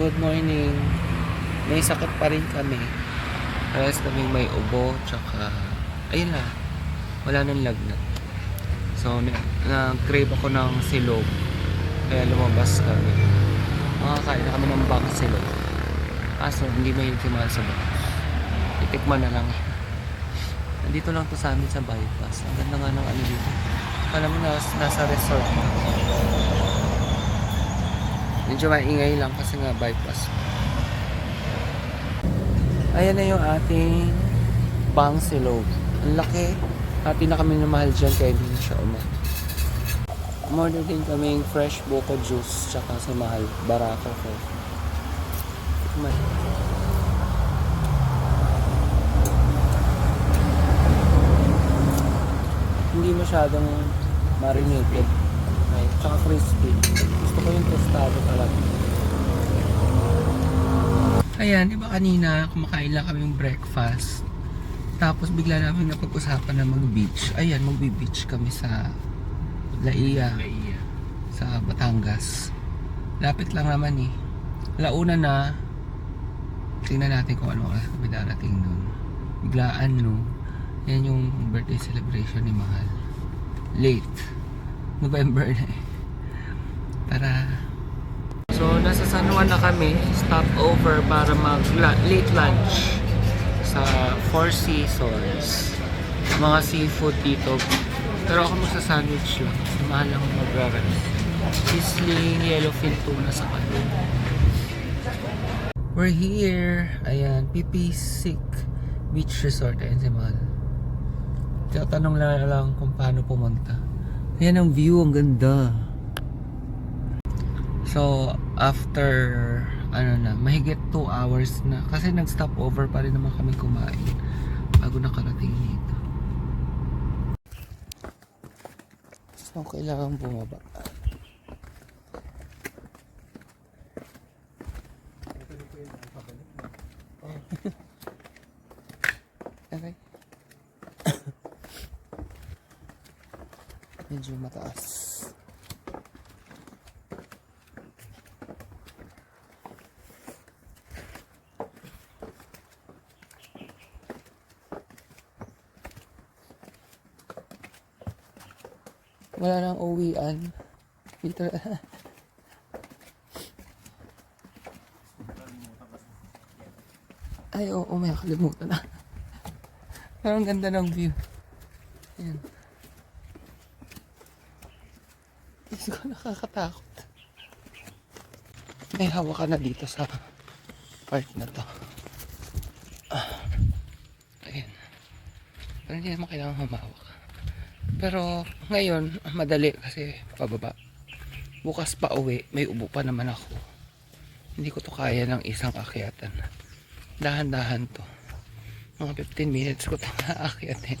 Good morning. May sakit pa rin kami. Parehas kami may ubo, tsaka, ayun na, wala nang lagnat. So, na- nag-crave ako ng silog. Kaya lumabas kami. Makakain na kami ng bang silog. Kaso, hindi may mahal sa bang. Itikman na lang. Nandito lang to sa amin sa bypass. Ang ganda nga ng ano dito. Alam mo, nas, nasa resort na. Medyo maingay lang kasi nga bypass. Ayan na yung ating bang silog. Ang laki. Happy na kami na mahal dyan kaya hindi siya umay. Umorder din kaming fresh buko juice tsaka sa mahal. Barako ko. Tikman. Hindi masyadong marinated. Tsaka crispy. Gusto ko yung tostado talaga. Ayan, di ba kanina kumakain lang kaming breakfast. Tapos bigla namin napag-usapan na mag-beach. Ayan, magbe-beach kami sa Laia, sa Batangas. Lapit lang naman eh. Launa na, tingnan natin kung ano oras kami darating nun. Biglaan no. Yan yung birthday celebration ni Mahal. Late. November na eh. Para So, nasa San Juan na kami. Stop over para mag late lunch sa Four Seasons. Mga seafood dito. Pero ako magsa sandwich lang. Kasi mahal lang magra-rice. Sizzling yellowfin tuna sa kanin. We're here. Ayan, Pipisik Beach Resort. Ayan si Mahal. Tatanong lang lang kung paano pumunta. Ayan ang view, ang ganda. So, after, ano na, mahigit 2 hours na. Kasi nag-stop over pa rin naman kami kumain bago nakarating dito. So, kailangan bumaba. Okay. Medyo mataas. Wala nang uwian. Dito. Ay, oo, may nakalimutan na. Pero ang ganda ng view. Ayan. Diyos ko, nakakatakot. May hawak ka na dito sa part na to. Ah. Ayan. Pero hindi naman kailangan humawak. Pero ngayon, madali kasi pababa. Bukas pa uwi, may ubo pa naman ako. Hindi ko to kaya ng isang akyatan. Dahan-dahan to. Mga 15 minutes ko to aakyatin.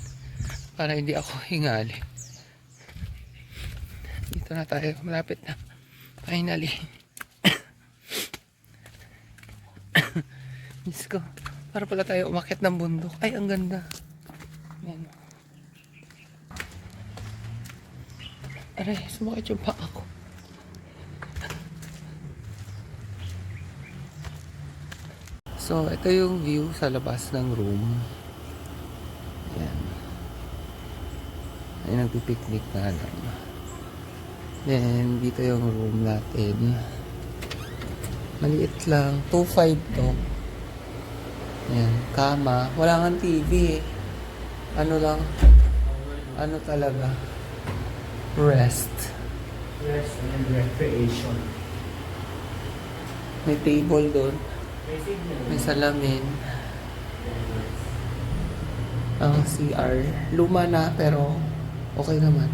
Para hindi ako hingali. Dito na tayo, malapit na. Finally. Diyos ko, para pala tayo umakyat ng bundok. Ay, ang ganda. Yan. Aray, sumakit yung paa ko. So, ito yung view sa labas ng room. Ayan. Ay, nagpipiknik na lang. Then, dito yung room natin. Maliit lang. 2.5 to. Ayan, kama. Wala nga TV eh. Ano lang. Ano talaga. Rest. Rest and recreation. May table doon. May. May salamin. Ang CR. Luma na pero okay naman.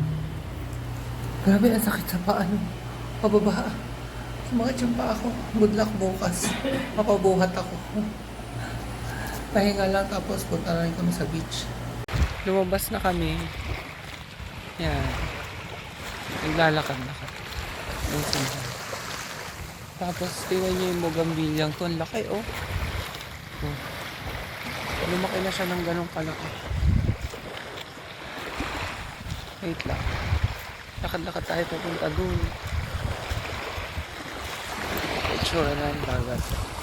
Grabe, ang sakit sa paa. No? Pababa. Sumakit yung paa ko. Good luck bukas. Mapabuhat ako. Pahinga lang tapos punta na rin kami sa beach. Lumabas na kami. Yan. Naglalakad na. Yung simbahan. Tapos, tingnan niyo yung bugambilyang to. Ang laki, oh. oh. Lumaki na siya ng ganong kalaki. Wait lang. Lakad-lakad tayo papunta dun. itsura ng dagat.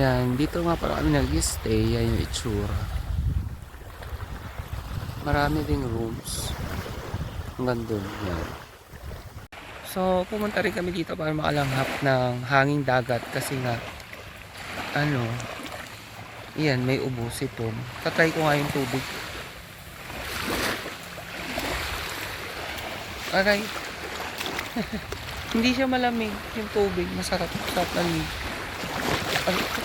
Yan, dito nga pala kami nag-stay. Yan yung itsura. Marami ding rooms. Hanggang dun. Yan. So, pumunta rin kami dito para makalanghap ng hanging dagat kasi nga, ano, yan, may ubo si Tom. Tatry ko nga yung tubig. Aray. Hindi siya malamig yung tubig. Masarap. Masarap na. Aray.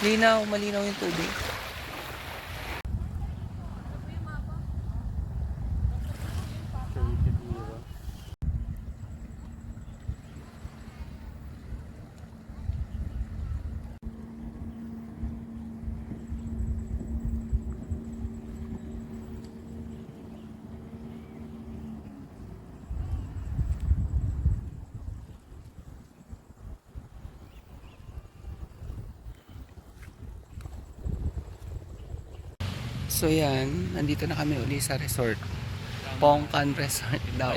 Linaw, malinaw yung tubig. So yan, nandito na kami uli sa resort. Pongkan Resort daw.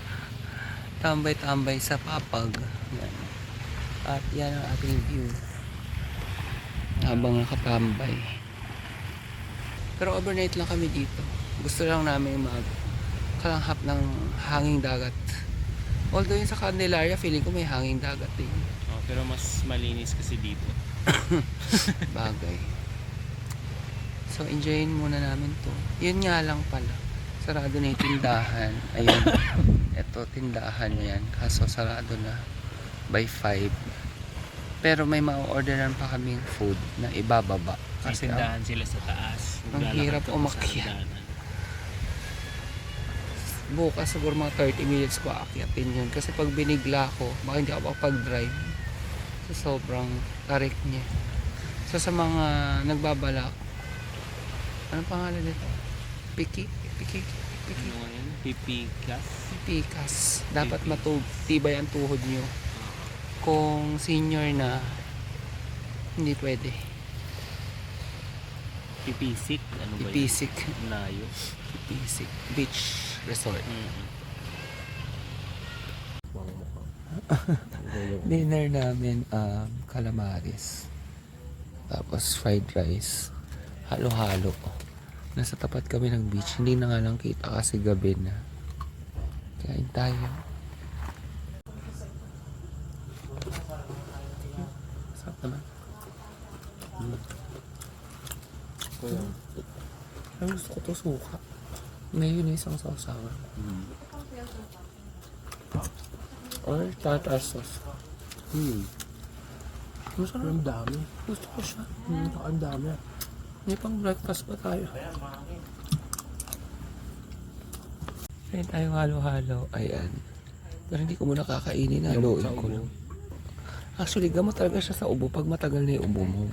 Tambay-tambay sa Papag. Yan. At yan ang ating view. Habang nakatambay. Pero overnight lang kami dito. Gusto lang namin mag kalanghap ng hanging dagat. Although yun sa Candelaria, feeling ko may hanging dagat din. Oh, pero mas malinis kasi dito. Bagay. So, enjoyin muna namin to. Yun nga lang pala. Sarado na yung tindahan. Ayun. Ito, tindahan yan. Kaso, sarado na. By 5. Pero may ma-orderan pa kaming food na ibababa. Kasi ang, tindahan sila sa taas. ang hirap umakyat. bukas siguro mga 30 minutes ko aakyatin yun. Kasi pag binigla ko, baka hindi ako makapag-drive. So, sobrang tarik niya. So, sa mga nagbabalak, anong pangalan nito? Piki? Piki? Piki? Ano yun? Pipikas? Pikas. Dapat Piki. matubay ang tuhod nyo. Kung senior na, hindi pwede. Pipisik? Ano ba yun? Pipisik. Layo. Pipisik. Beach resort. Mm. Dinner namin, um, calamaris. Tapos fried rice. Halo-halo. Nasa tapat kami ng beach. Hindi na nga lang kita kasi gabi na. Kain tayo. Sarap naman. Ang gusto ko to suka. Ngayon isang sausawan. Mm. Or tartar sauce. Hmm. Masarap. Ang dami. Gusto ko siya. Hmm, ang dami. May pang breakfast pa tayo. Kain tayo halo-halo. Ayan. Pero hindi ko muna kakainin. Haluin ko lang. Actually, gamot talaga siya sa ubo pag matagal na yung ubo mo.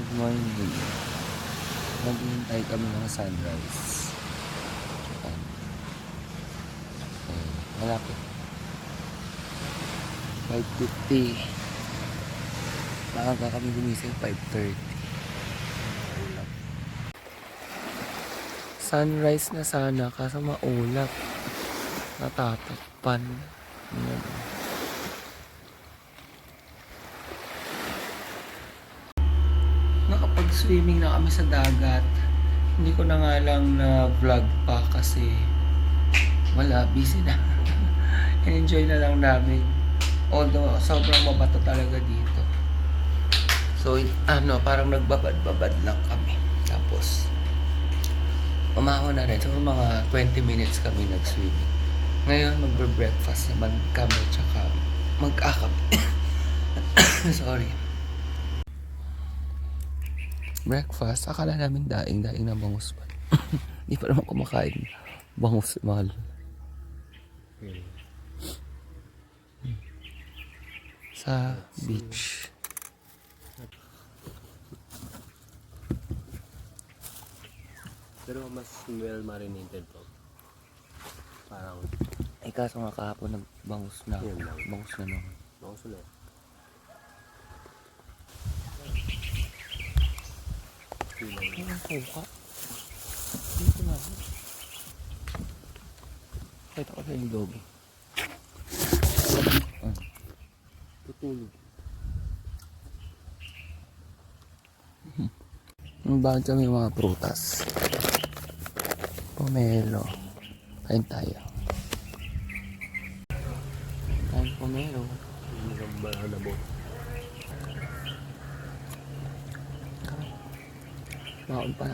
Good morning. Naghihintay kami ng sunrise. Ayan. Ayan. Malapit. 5.50. Maaga kami gumising 5.30. Ulap. Sunrise na sana kaso maulap. Natatakpan. Ayan. Nakapag-swimming na kami sa dagat. Hindi ko na nga lang na vlog pa kasi wala, busy na. enjoy na lang namin. Although, sobrang mabato talaga dito. So, ano, parang nagbabad-babad lang kami. Tapos, umahon na rin. So, mga 20 minutes kami nag-swimming. Ngayon, magbe-breakfast naman kami, tsaka mag-akap. Sorry. Breakfast, akala namin daing-daing na bangus pa. Hindi pa naman kumakain. Bangus, mahal. Sa beach. Pero mas well marinated to. Parang, Ay kaso nga kahapon nagbangus na. Yun lang. Bangus na naman. bangus na. Ay, ang suka. Dito na. Pakita ko sa logo. Ah. Tutulog. Ang bakit kami mga prutas. Pomelo. Kain tayo. Kain pomelo. Hindi ka banana boat. Baon pa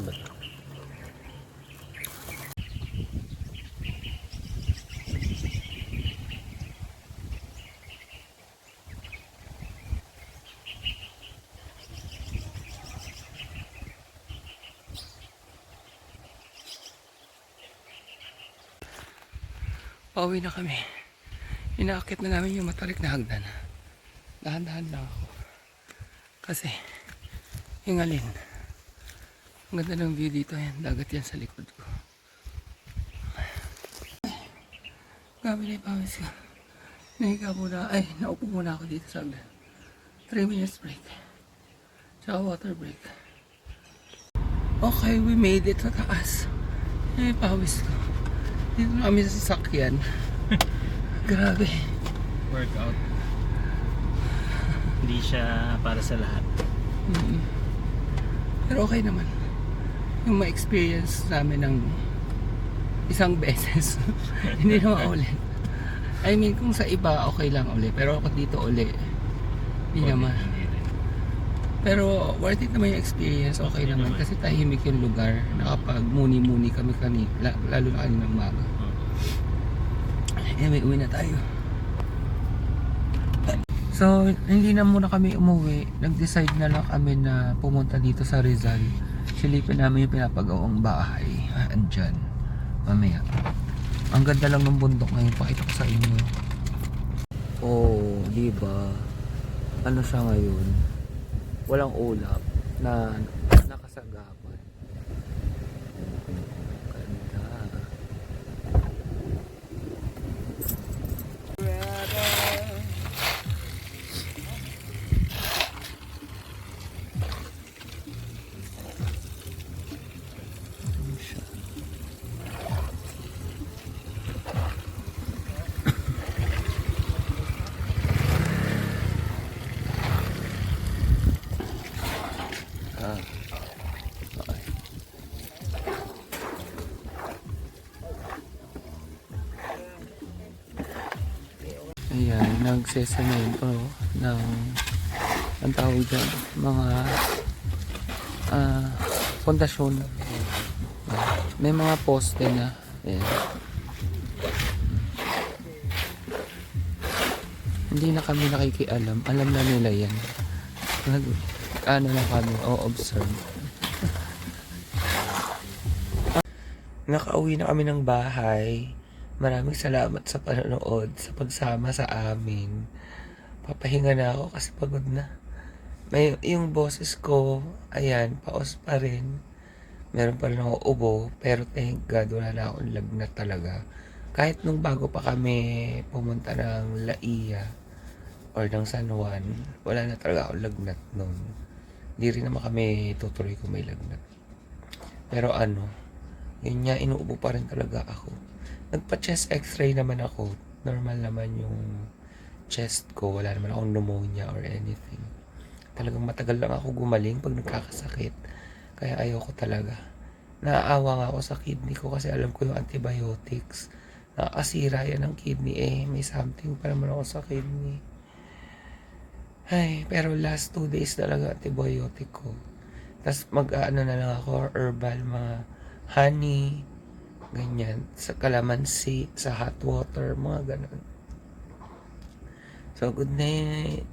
ba ito? Pauwi na kami. Inaakit na namin yung matarik na hagdan. Dahan-dahan lang ako. Kasi, yung alin. Ang ganda ng view dito. Yan, dagat yan sa likod ko. Grabe na yung pawis ko. Nahiga muna. Ay, naupo muna ako dito sa hagdan. 3 minutes break. Tsaka water break. Okay, we made it sa taas. Ay, pawis ko. Dito na kami sa sasakyan. Grabe. Workout. Hindi siya para sa lahat. Mm. Pero okay naman. Yung ma-experience namin ng isang beses. Hindi na maulit. I mean, kung sa iba, okay lang uli. Pero ako dito uli. Hindi naman. Pero worth it naman yung experience. Okay naman. Kasi tahimik yung lugar. Nakapag muni-muni kami kani, la- lalo na kanina umaga. Anyway, uwi na tayo. So, hindi na muna kami umuwi. Nag-decide na lang kami na pumunta dito sa Rizal. Silipin namin yung pinapagawang bahay. Ah, Andyan. Mamaya. Ang ganda lang ng bundok ngayon. Pakita ko sa inyo. Oh, di ba? Ano siya ngayon? Walang ulap na nakasagapan. Ganda. Ano siya? Ah. Okay. Ayan, nagsesemento ng ang tawag dyan, mga pundasyon. Ah, May mga poste na. Ayan. Hindi na kami nakikialam. Alam na nila yan. Nag, ano na kami, o observe. Nakauwi na kami ng bahay. Maraming salamat sa panonood, sa pagsama sa amin. Papahinga na ako kasi pagod na. May, yung boses ko, ayan, paos pa rin. Meron pa rin ako ubo, pero thank God, wala na akong lagnat talaga. Kahit nung bago pa kami pumunta ng Laia or ng San Juan, wala na talaga akong lagnat noon. Hindi rin naman kami tutuloy kung may lagnat. Pero ano, yun nga, inuubo pa rin talaga ako. Nagpa-chest x-ray naman ako. Normal naman yung chest ko. Wala naman akong pneumonia or anything. Talagang matagal lang ako gumaling pag nagkakasakit. Kaya ayoko talaga. naaawa nga ako sa kidney ko kasi alam ko yung antibiotics. Nakakasira yan ng kidney eh. May something pa naman ako sa kidney. Ay, pero last two days talaga antibiotic ko. Tapos mag-ano na lang ako, herbal, mga honey, ganyan, sa calamansi, sa hot water, mga ganun. So, good night.